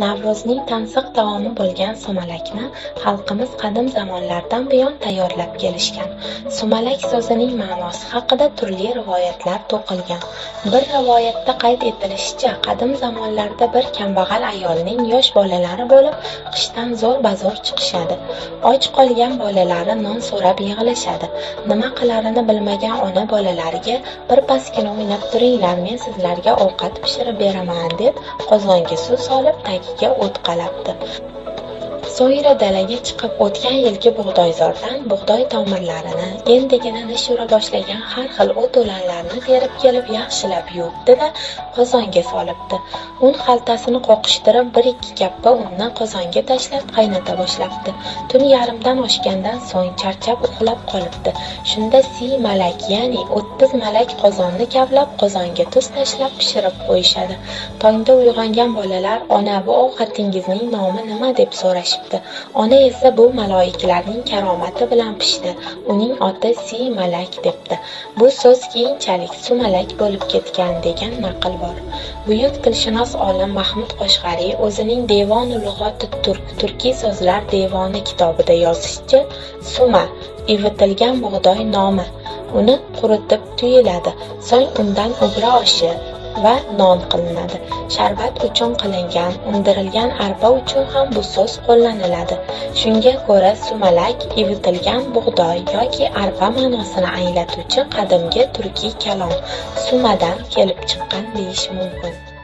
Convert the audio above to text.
Navro'zning tansiq taomi bo'lgan sumalakni xalqimiz qadim zamonlardan buyon tayyorlab kelishgan. Sumalak so'zining ma'nosi haqida turli rivoyatlar to'qilgan. Bir rivoyatda qayd etilishicha, qadim zamonlarda bir kambag'al ayolning yosh bolalari bo'lib, qishdan zo'r-bazo'r chiqishadi. Och qolgan bolalari non so'rab yig'lashadi. Nima qilarini bilmagan ona bolalariga "Birpasgina o'ynab turinglar, men sizlarga ovqat pishirib beraman" deb qozonga suv solib, tagiga o't qalabdi. So'ngra dalaga chiqib, o'tgan yilgi bug'doyzordan bug'doy tomirlarini, endigina nish ura boshlagan har xil o't-o'lanlarni terib kelib yaxshilab yuvibdi-da, qozonga solibdi. Un xaltasini qoqishtirib, bir-ikki kappa unni qozonga tashlab qaynata boshlabdi. Tun yarimdan oshgandan so'ng charchab uxlab qolibdi. Shunda siy malak, ya'ni o'ttiz malak qozonni kavlab, qozonga tuz tashlab pishirib qo'yishadi. Tongda uyg'ongan bolalar "Ona, bu ovqatingizning nomi nima?" deb so'rashibdi. Ona esa "Bu maloikalarning karomati bilan pishdi. Uning oti si malak" debdi. Bu so'z keyinchalik sumalak bo'lib ketgan degan naql bor. Buyuk tilshunos olim Mahmud Qoshg'ariy o'zining Devon-u lug'oti turk (Turkiy so'zlar devoni) kitobida yozishicha, suma – ivitilgan bug'doy nomi. Uni quritib tuyiladi, so'ng undan ugra oshi va non qilinadi. Sharbat uchun qilingan, undirilgan arpa uchun ham bu so'z qo'llaniladi. Shunga ko'ra, sumalak ivitilgan bug'doy yoki arpa ma'nosini anglatuvchi qadimgi turkiy kalom "sumadan kelib chiqqan deyish mumkin.